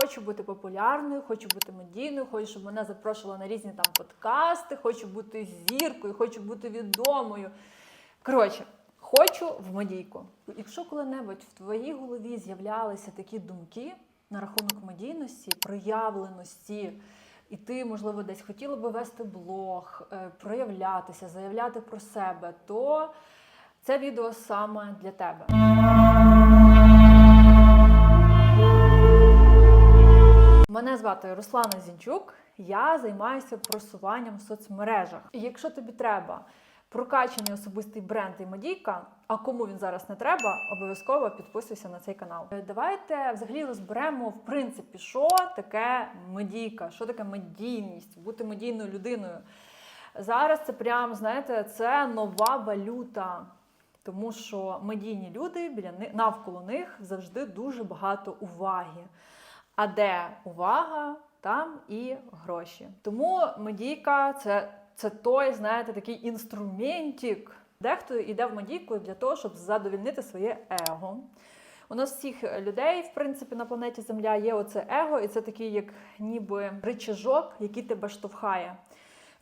хочу бути популярною, хочу бути медійною, хочу, щоб мене запрошували на різні там подкасти, хочу бути зіркою, хочу бути відомою. Коротше, хочу в медійку. Якщо коли-небудь в твоїй голові з'являлися такі думки на рахунок медійності, проявленості, і ти, можливо, десь хотіла би вести блог, е, проявлятися, заявляти про себе, то це відео саме для тебе. Мене звати Руслана Зінчук. Я займаюся просуванням в соцмережах. І якщо тобі треба прокачаний особистий бренд і медійка, а кому він зараз не треба, обов'язково підписуйся на цей канал. Е, Давайте взагалі розберемо в принципі, що таке медійка, що таке медійність, бути медійною людиною. Зараз це прям, знаєте, це нова валюта. Тому що медійні люди біля них навколо них завжди дуже багато уваги. А де увага, там і гроші. Тому медійка це, це той, знаєте, такий інструментик. Дехто йде в медійку для того, щоб задовільнити своє его. У нас всіх людей, в принципі, на планеті Земля є оце его, і це такий, як ніби ричажок, який тебе штовхає.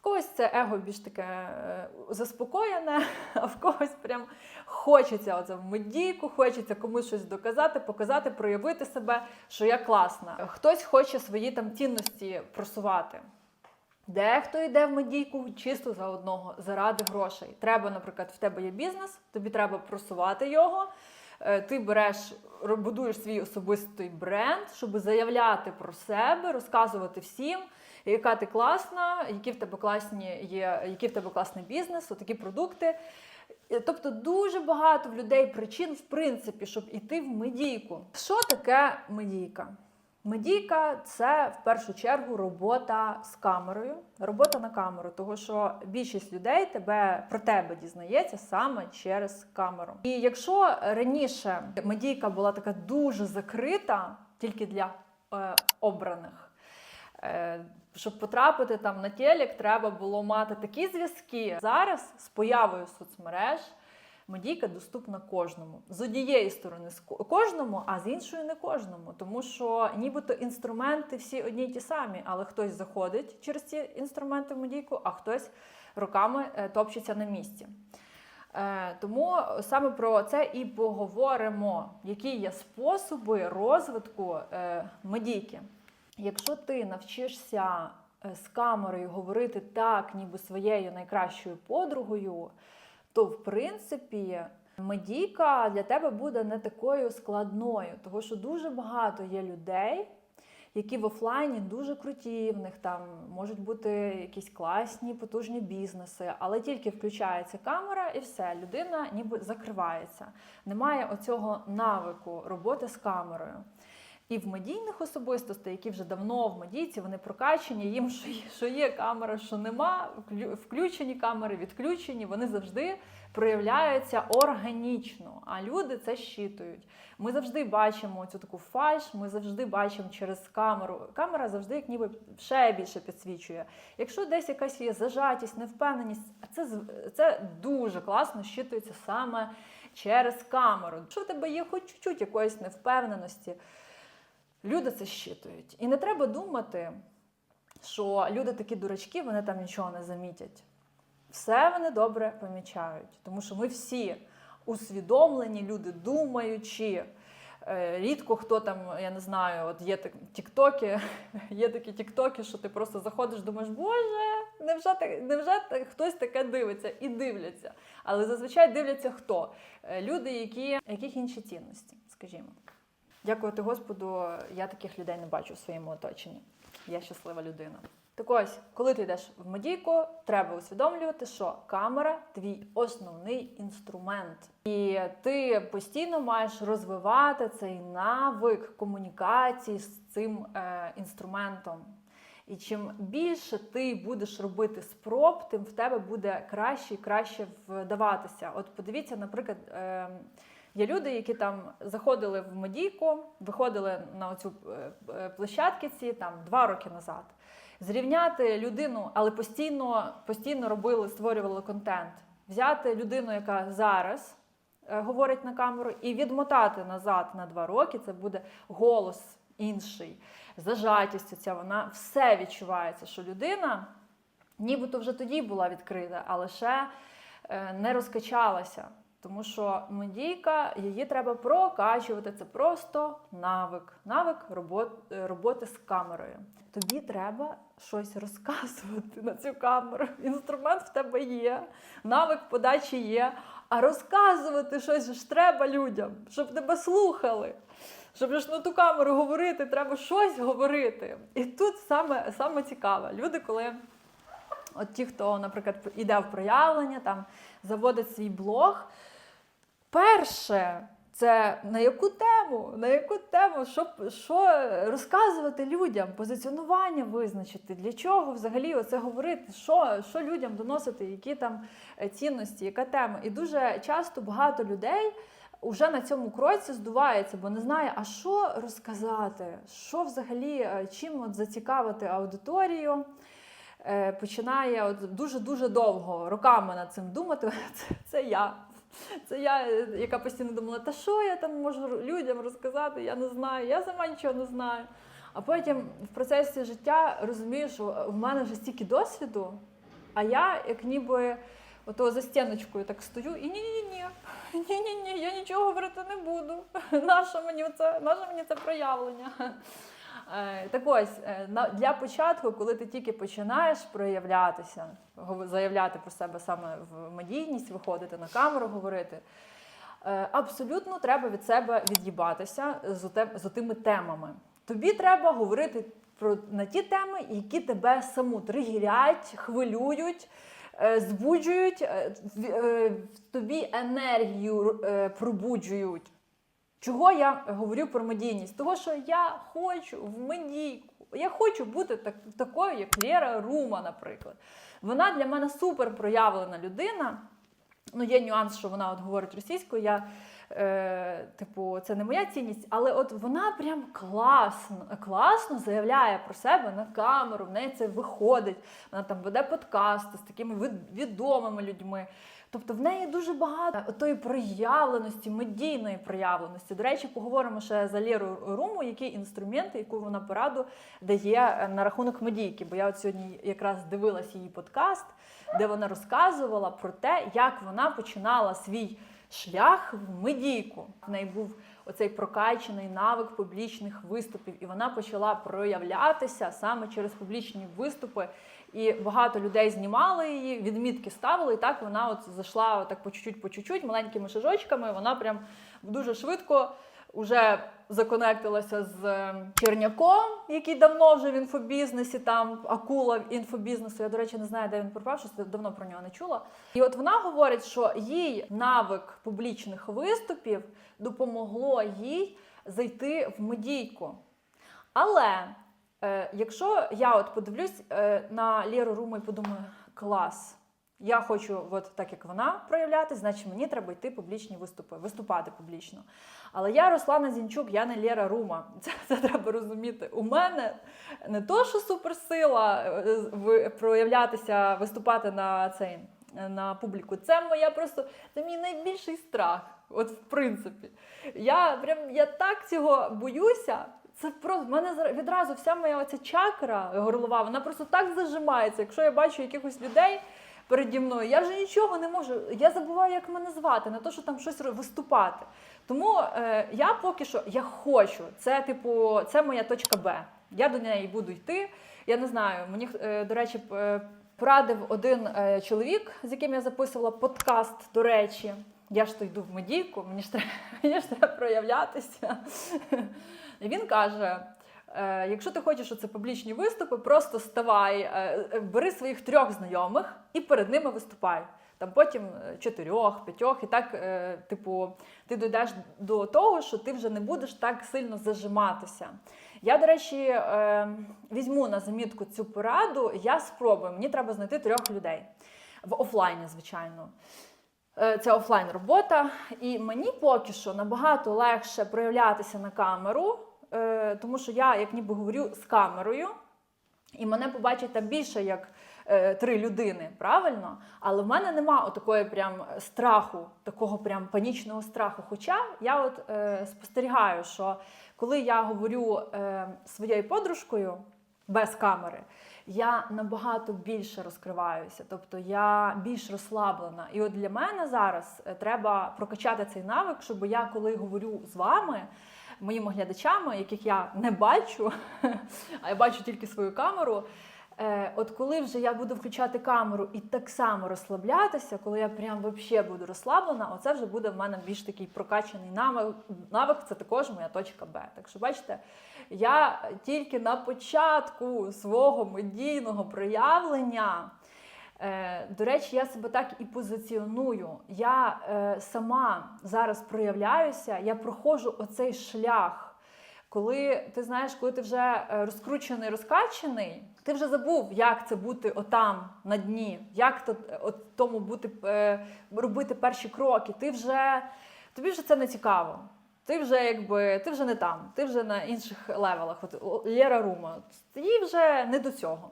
В когось це его більш таке е, заспокоєне, а в когось прям хочеться оце в медійку, хочеться комусь щось доказати, показати, проявити себе, що я класна. Хтось хоче свої там цінності просувати. Дехто йде в медійку чисто за одного, заради грошей. Треба, наприклад, в тебе є бізнес, тобі треба просувати його. Е, Ти береш, будуєш свій особистий бренд, щоб заявляти про себе, розказувати всім, яка ти класна, які в тебе класні є, який в тебе класний бізнес, такі продукти. Тобто дуже багато в людей причин, в принципі, щоб іти в медійку. Що таке медійка? Медійка це в першу чергу робота з камерою, робота на камеру, тому що більшість людей тебе про тебе дізнається саме через камеру. І якщо раніше медійка була така дуже закрита, тільки для е, обраних. Е, щоб потрапити там на телек, треба було мати такі зв'язки. Зараз з появою соцмереж медійка доступна кожному. З однієї сторони кожному, а з іншої не кожному. Тому що нібито інструменти всі одні й ті самі, але хтось заходить через ці інструменти в медійку, а хтось руками е, топчеться на місці. Е, Тому саме про це і поговоримо, які є способи розвитку е, медійки. Якщо ти навчишся е, з камерою говорити так, ніби своєю найкращою подругою, то в принципі медійка для тебе буде не такою складною, тому що дуже багато є людей, які в офлайні дуже круті, в них там можуть бути якісь класні, потужні бізнеси, але тільки включається камера і все, людина ніби закривається. Немає оцього навику роботи з камерою. І в медійних особистостей, які вже давно в медійці, вони прокачені, їм що є, камера, що нема, включені камери, відключені, вони завжди проявляються органічно, а люди це щитують. Ми завжди бачимо цю таку фальш, ми завжди бачимо через камеру. Камера завжди як ніби ще більше підсвічує. Якщо десь якась є зажатість, невпевненість, це, це дуже класно щитується саме через камеру. Якщо в тебе є хоч чуть-чуть якоїсь невпевненості, люди це щитують. І не треба думати, що люди такі дурачки, вони там нічого не замітять. Все вони добре помічають, тому що ми всі усвідомлені люди, думаючи. Е, Рідко хто там, я не знаю, от є тіктоки, є такі тіктоки, що ти просто заходиш, думаєш, боже, невже, так- невже так- хтось таке дивиться і дивляться. Але зазвичай дивляться хто? Е, Люди, які, яких інші цінності, скажімо. Дякувати Господу, я таких людей не бачу в своєму оточенні. Я щаслива людина. Так ось, коли ти йдеш в медійку, треба усвідомлювати, що камера твій основний інструмент. І ти постійно маєш розвивати цей навик комунікації з цим е, інструментом. І чим більше ти будеш робити спроб, тим в тебе буде краще і краще вдаватися. От подивіться, наприклад, е, є люди, які там заходили в медійку, виходили на оцю е, е, площадки ці там два роки назад. Зрівняти людину, але постійно, постійно робили, створювали контент. Взяти людину, яка зараз е, говорить на камеру, і відмотати назад на два роки. Це буде голос інший. Зажатість ця вона все відчувається, що людина нібито вже тоді була відкрита, а лише е, не розкачалася. Тому що медійка, її треба прокачувати. Це просто навик, навик робот, е, роботи з камерою. Тобі треба щось розказувати на цю камеру. Інструмент в тебе є, навик подачі є. А розказувати щось ж треба людям, щоб тебе слухали. Щоб ж на ту камеру говорити, треба щось говорити. І тут саме, саме цікаве. Люди, коли от ті, хто, наприклад, іде в проявлення, там заводить свій блог. Перше, це на яку тему, на яку тему, що, що розказувати людям, позиціонування визначити, для чого взагалі оце говорити, що, що людям доносити, які там е, цінності, яка тема. І дуже часто багато людей вже на цьому кроці здувається, бо не знає, а що розказати, що взагалі, е, чим от зацікавити аудиторію. Е, Починає от дуже-дуже довго роками над цим думати. Це, це я. Це я, е, яка постійно думала, та що я там можу людям розказати, я не знаю, я сама нічого не знаю. А потім в процесі життя розумію, що в мене вже стільки досвіду, а я як ніби ото за стіночкою так стою і ні-ні-ні, ні-ні-ні, я нічого говорити не буду. Нащо мені це, нащо мені це проявлення? Е, Так ось, е, для початку, коли ти тільки починаєш проявлятися, заявляти про себе саме в медійність, виходити на камеру, говорити, е, абсолютно треба від себе від'їбатися з, оте- з тими темами. Тобі треба говорити про на ті теми, які тебе саму тригірять, хвилюють, збуджують, в, тобі енергію пробуджують. Чого я говорю про медійність? Того, що я хочу в медійку. Я хочу бути так, такою, як Лєра Рума, наприклад. Вона для мене супер проявлена людина. Ну, є нюанс, що вона от говорить російською. Я, е, типу, це не моя цінність, але от вона прям класно, класно заявляє про себе на камеру, в неї це виходить. Вона там веде подкасти з такими відомими людьми. Тобто в неї дуже багато тої проявленості, медійної проявленості. До речі, поговоримо ще за Лєру Руму, які інструменти, яку вона пораду дає е, на рахунок медійки. Бо я от сьогодні якраз дивилась її подкаст, де вона розказувала про те, як вона починала свій шлях в медійку. В неї був оцей прокачаний навик публічних виступів, і вона почала проявлятися саме через публічні виступи. І багато людей знімали її, відмітки ставили, і так вона от зайшла так по чуть-чуть, по чуть-чуть, маленькими шажочками. Вона прям дуже швидко вже законектилася з е, Черняком, який давно вже в інфобізнесі, там акула інфобізнесу. Я, до речі, не знаю, де він пропав, щось давно про нього не чула. І от вона говорить, що їй навик публічних виступів допомогло їй зайти в медійку. Але е, якщо я от подивлюсь е, на Лєру Руму і подумаю, клас, я хочу, от так як вона проявляти, значить мені треба йти публічні виступи, виступати публічно. Але я Руслана Зінчук, я не Лєра Рума. Це, це треба розуміти. У мене не то, що суперсила е, проявлятися, виступати на цей. На публіку. Це моя просто це мій найбільший страх. От в принципі. Я прям я так цього боюся. Це просто в мене відразу вся моя оця чакра горлова, вона просто так зажимається. Якщо я бачу якихось людей переді мною, я вже нічого не можу. Я забуваю, як мене звати, не то, що там щось виступати. Тому е, я поки що я хочу. Це, типу, це моя точка Б. Я до неї буду йти. Я не знаю, мені, е, до речі, е, порадив один е, чоловік, з яким я записувала подкаст, до речі. Я ж то йду в медійку, мені ж треба, мені ж треба проявлятися. І він каже: якщо ти хочеш, що це публічні виступи, просто ставай, е, е, бери своїх трьох знайомих і перед ними виступай. Там потім е, чотирьох, п'ятьох, і так, е, типу, ти дійдеш до того, що ти вже не будеш так сильно зажиматися. Я, до речі, е, візьму на замітку цю пораду, я спробую. Мені треба знайти трьох людей в офлайні, звичайно. Е, Це офлайн робота, і мені поки що набагато легше проявлятися на камеру, е, тому що я, як ніби говорю, з камерою, і мене побачить там більше як е, три людини, правильно? Але в мене нема отакої прям страху, такого прям панічного страху. Хоча я от е, спостерігаю, що коли я говорю своєю подружкою без камери, я набагато більше розкриваюся, тобто я більш розслаблена. І от для мене зараз треба прокачати цей навик, щоб я, коли говорю з вами, моїми глядачами, яких я не бачу, а я бачу тільки свою камеру. Е, От коли вже я буду включати камеру і так само розслаблятися, коли я прям вообще буду розслаблена, оце вже буде в мене більш такий прокачаний навик. Навик це також моя точка Б. Так що, бачите, я тільки на початку свого медійного проявлення. Е, До речі, я себе так і позиціоную. Я е, сама зараз проявляюся, я проходжу оцей шлях. Коли ти знаєш, коли ти вже е, розкручений, розкачений, ти вже забув, як це бути отам на дні, як то от тому бути робити перші кроки. Ти вже тобі вже це не цікаво. Ти вже якби ти вже не там, ти вже на інших левелах. От Лєра Рума, їй вже не до цього.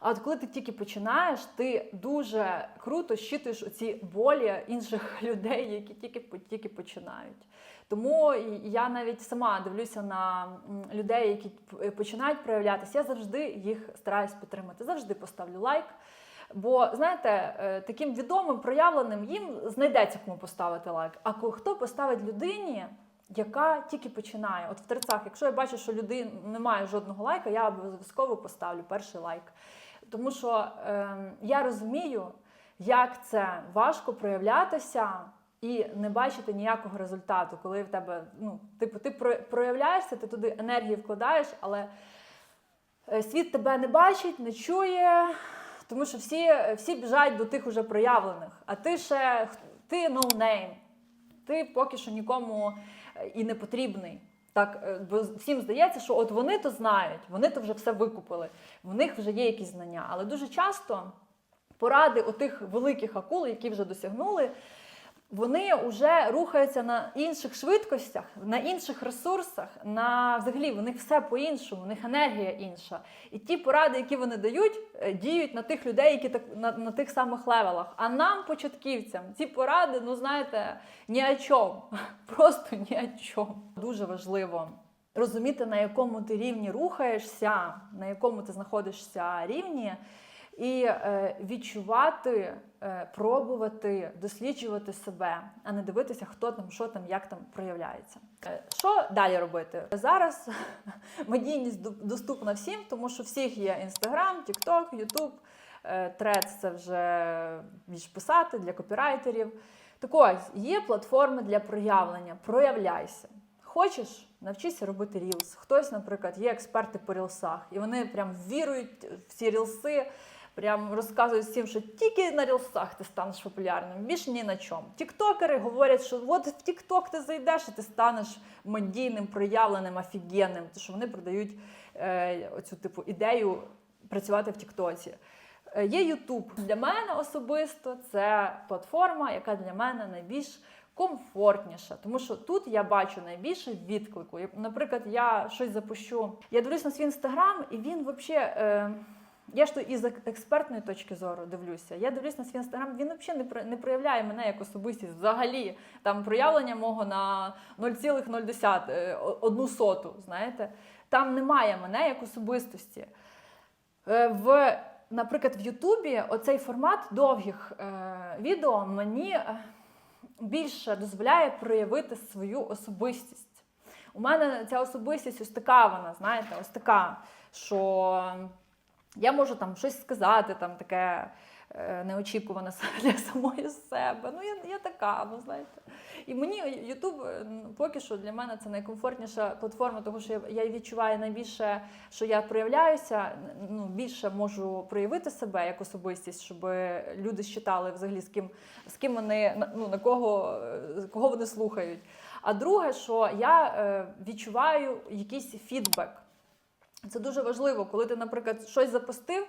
А от коли ти тільки починаєш, ти дуже круто щитуєш оці болі інших людей, які тільки тільки починають. Тому я навіть сама дивлюся на людей, які починають проявлятися. Я завжди їх стараюсь підтримати. Завжди поставлю лайк. Бо знаєте, е, таким відомим проявленим їм знайдеться кому поставити лайк. А хто поставить людині, яка тільки починає? От в терцях, якщо я бачу, що людина не має жодного лайка, я обов'язково поставлю перший лайк. Тому що е, я розумію, як це важко проявлятися і не бачити ніякого результату, коли в тебе, ну, типу, ти проявляєшся, ти туди енергію вкладаєш, але е, світ тебе не бачить, не чує, тому що всі, всі біжать до тих уже проявлених. А ти ще ти no name, ти поки що нікому е, і не потрібний. Так, е, бо всім здається, що от вони то знають, вони то вже все викупили, в них вже є якісь знання. Але дуже часто поради отих великих акул, які вже досягнули, вони вже рухаються на інших швидкостях, на інших ресурсах, на взагалі в них все по-іншому, в них енергія інша. І ті поради, які вони дають, е, діють на тих людей, які так на, на тих самих левелах. А нам, початківцям, ці поради, ну знаєте, ні о чому. Просто ні о чому. Дуже важливо розуміти, на якому ти рівні рухаєшся, на якому ти знаходишся рівні. І е, відчувати, е, пробувати, досліджувати себе, а не дивитися, хто там, що там, як там проявляється. Е, що далі робити? Зараз медійність до- доступна всім, тому що всіх є Інстаграм, Тікток, Ютуб, Трец це вже більш писати для копірайтерів. Так ось, є платформи для проявлення. Проявляйся. Хочеш, навчися робити рілс. Хтось, наприклад, є експерти по рілсах, і вони прям вірують в ці рілси, прям розказують всім, що тільки на рілсах ти станеш популярним, більш ні на чому. Тіктокери говорять, що от в Тікток ти зайдеш і ти станеш медійним, проявленим, офігенним, тому що вони продають е, оцю типу ідею працювати в Тіктоці. Е, Є Ютуб. Для мене особисто це платформа, яка для мене найбільш комфортніша, тому що тут я бачу найбільше відклику. Наприклад, я щось запущу. Я дивлюсь на свій інстаграм, і він взагалі. Я ж то із експертної точки зору дивлюся. Я дивлюсь на свій інстаграм, він взагалі не, про- не проявляє мене як особистість. Взагалі, там проявлення мого на 0,0 е, одну соту. Знаєте, там немає мене як особистості. Е, В, наприклад, в Ютубі оцей формат довгих е, відео мені е, більше дозволяє проявити свою особистість. У мене ця особистість ось така вона, знаєте, ось така, що я можу там щось сказати, там таке е, неочікуване для самої себе. Ну, я, я така, ну знаєте. І мені Ютуб поки що для мене це найкомфортніша платформа, тому що я, відчуваю найбільше, що я проявляюся, ну, більше можу проявити себе як особистість, щоб люди считали взагалі, з ким, з ким вони, ну, на кого, е, кого вони слухають. А друге, що я е, відчуваю якийсь фідбек. Це дуже важливо, коли ти, наприклад, щось запустив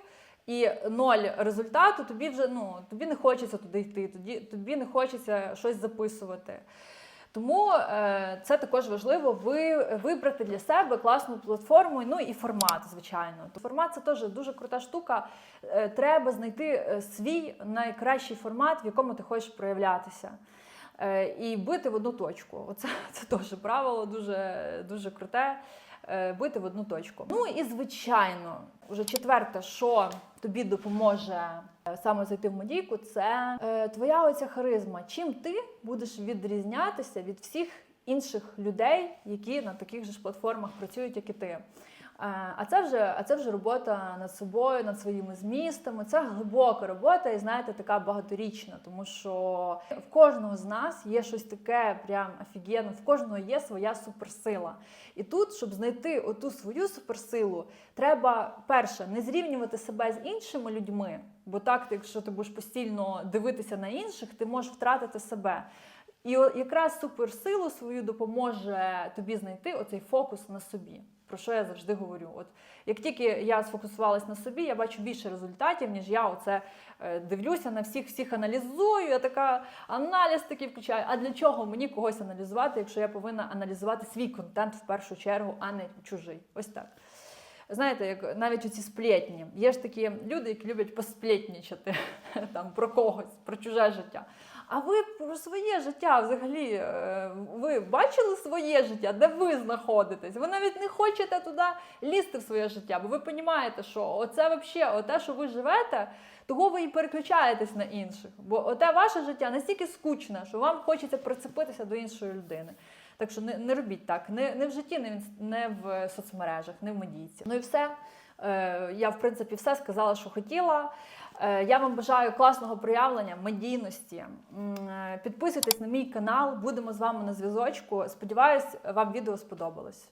і ноль результату, тобі вже ну, тобі не хочеться туди йти, тоді, тобі не хочеться щось записувати. Тому е, це також важливо ви, вибрати для себе класну платформу, ну і формат, звичайно. То формат це теж дуже крута штука. Е, треба знайти е, свій найкращий формат, в якому ти хочеш проявлятися. Е, і бити в одну точку. Оце це теж правило дуже, дуже круте. Е, Бити в одну точку. Ну і звичайно, вже четверте, що тобі допоможе е, саме зайти в медійку, це е, твоя оця харизма. Чим ти будеш відрізнятися від всіх інших людей, які на таких же ж платформах працюють, як і ти. Е, А це вже, а це вже робота над собою, над своїми змістами. Це глибока робота, і знаєте, така багаторічна, тому що в кожного з нас є щось таке, прям офігенно, в кожного є своя суперсила. І тут, щоб знайти оту свою суперсилу, треба перше не зрівнювати себе з іншими людьми, бо так, якщо ти будеш постійно дивитися на інших, ти можеш втратити себе. І якраз суперсилу свою допоможе тобі знайти оцей фокус на собі. Про що я завжди говорю? От як тільки я сфокусувалась на собі, я бачу більше результатів, ніж я оце е, дивлюся на всіх, всіх аналізую. Я така аналіз такий включаю. А для чого мені когось аналізувати, якщо я повинна аналізувати свій контент в першу чергу, а не чужий? Ось так. Знаєте, як навіть оці сплетні. Є ж такі люди, які люблять посплетнічати там про когось, про чуже життя. А ви про своє життя взагалі е, ви бачили своє життя, де ви знаходитесь? Ви навіть не хочете туди лізти в своє життя, бо ви розумієте, що оце взагалі, оте, що ви живете, того ви і переключаєтесь на інших. Бо оте ваше життя настільки скучне, що вам хочеться прицепитися до іншої людини. Так що не, не робіть так, не, не в житті, не в, не в соцмережах, не в медійці. Ну і все. Е, я, в принципі, все сказала, що хотіла. Е, Я вам бажаю класного проявлення, медійності. Е, Підписуйтесь на мій канал, будемо з вами на зв'язочку. Сподіваюсь, вам відео сподобалось.